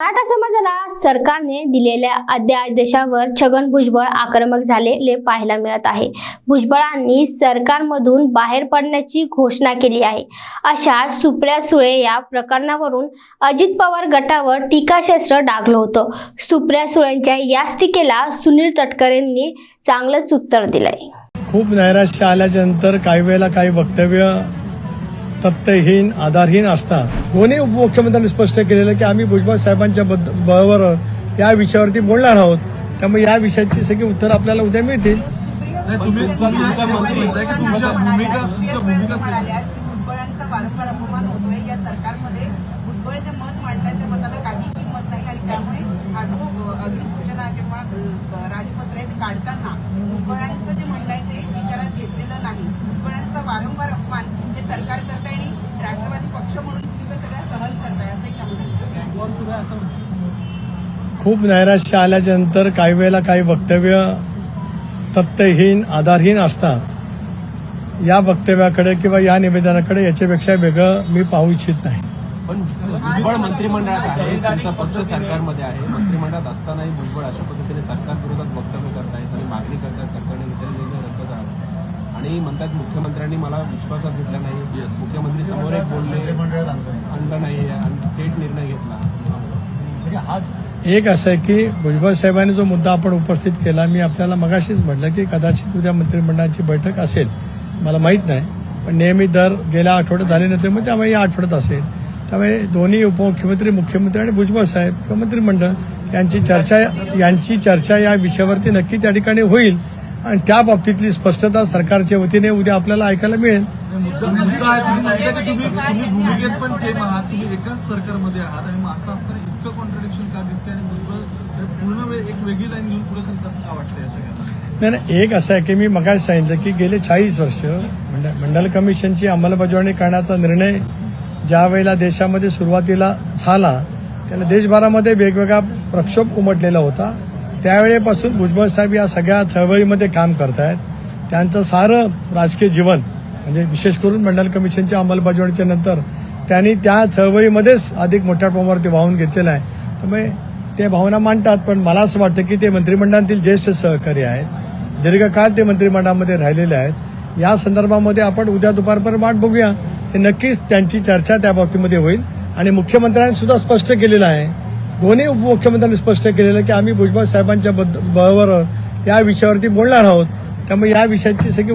मराठा समाजाला सरकारने दिलेल्या अध्यादेशावर छगन भुजबळ आक्रमक झालेले पाहायला मिळत आहे. भुजबळांनी सरकारमधून बाहेर पडण्याची घोषणा केली आहे. अशा सुप्रिया सुळे या प्रकरणावरून अजित पवार गटावर टीकाशस्त्र डागलं होतं. सुप्रिया सुळेंच्या याच टीकेला सुनील तटकरेंनी चांगलंच उत्तर दिलंय. खूप नैराश्य आल्याच्यानंतर काही वेळेला काही वक्तव्य तथ्यहीन आधारहीन असतात. दोन्ही उपमुख्यमंत्र्यांनी स्पष्ट केलेलं की आम्ही भुजबळ साहेबांच्या बद्द- बरोबर या विषयावरती बोलणार आहोत. त्यामुळे या विषयाची सगळी उत्तर आपल्याला उद्या मिळतील. हा काढताना भुजबळांचं जे म्हणणं आहे ते विचारात घेतलेलं नाही. भुजबळांचा वारंवार अपमान हे सरकार करताय आणि राष्ट्रवादी पक्ष म्हणून तुम्ही ते सगळं सहन करताय असंही त्या म्हणतात खूप नैराश्य आल्याच्यानंतर काही वेळेला काही वक्तव्य तथ्यहीन आधारहीन असतात. या वक्तव्याकडे किंवा या निवेदनाकडे याच्यापेक्षा वेगळं मी पाहू इच्छित नाही. पण भुजबळ मंत्रिमंडळात आहे तुमचा पक्ष सरकारमध्ये आहे. मंत्रिमंडळात असतानाही भुजबळ अशा पद्धतीने सरकार विरोधात वक्तव्य करतायत आणि मागणी करतायत सरकारने घेतलेले निर्णय रद्द करावे आणि म्हणतात मुख्यमंत्र्यांनी मला विश्वासात घेतला नाही. मुख्यमंत्री समोर एक एक असं आहे की भुजबळ साहेबांनी जो मुद्दा आपण उपस्थित केला मी आपल्याला मगाशीच म्हटलं की कदाचित उद्या मंत्रिमंडळाची बैठक असेल. मला माहीत नाही पण नेहमी दर गेल्या आठवड्यात झाले नव्हते मग त्यामुळे या आठवड्यात असेल. त्यामुळे दोन्ही उपमुख्यमंत्री मुख्यमंत्री आणि भुजबळ साहेब किंवा मंत्रिमंडळ यांची चर्चा यांची चर्चा या विषयावरती नक्की त्या ठिकाणी होईल. आणि त्या बाबतीतली स्पष्टता सरकारच्या वतीने उद्या आपल्याला ऐकायला मिळेल. नाही नाही एक असं आहे की मी मगाच सांगितलं की गेले चाळीस वर्ष मंडल कमिशनची अंमलबजावणी करण्याचा निर्णय ज्या वेळेला देशामध्ये सुरुवातीला झाला त्याला देशभरामध्ये वेगवेगळा प्रक्षोभ उमटलेला होता. त्यावेळेपासून भुजबळ साहेब या सगळ्या चळवळीमध्ये काम करत आहेत त्यांचं सारं राजकीय जीवन म्हणजे विशेष करून मंडल कमिशनच्या अंमलबजावणीच्या नंतर त्यांनी त्या चळवळीमध्येच अधिक मोठ्या प्रमाणावरती वाहून घेतलेलं आहे. त्यामुळे ते भावना मांडतात पण मला असं वाटतं की ते मंत्रिमंडळातील ज्येष्ठ सहकारी आहेत. दीर्घकाळ ते मंत्रिमंडळामध्ये राहिलेले आहेत. या संदर्भामध्ये आपण उद्या दुपारपर्यंत वाट बघूया. ते नक्कीच त्यांची चर्चा त्या बाबतीमध्ये होईल. आणि मुख्यमंत्र्यांनी सुद्धा स्पष्ट केलेलं आहे. दोन्ही उपमुख्यमंत्र्यांनी स्पष्ट केलेलं की आम्ही भुजबळ साहेबांच्या बरोबर या विषयावरती बोलणार आहोत. त्यामुळे या विषयाची सगळी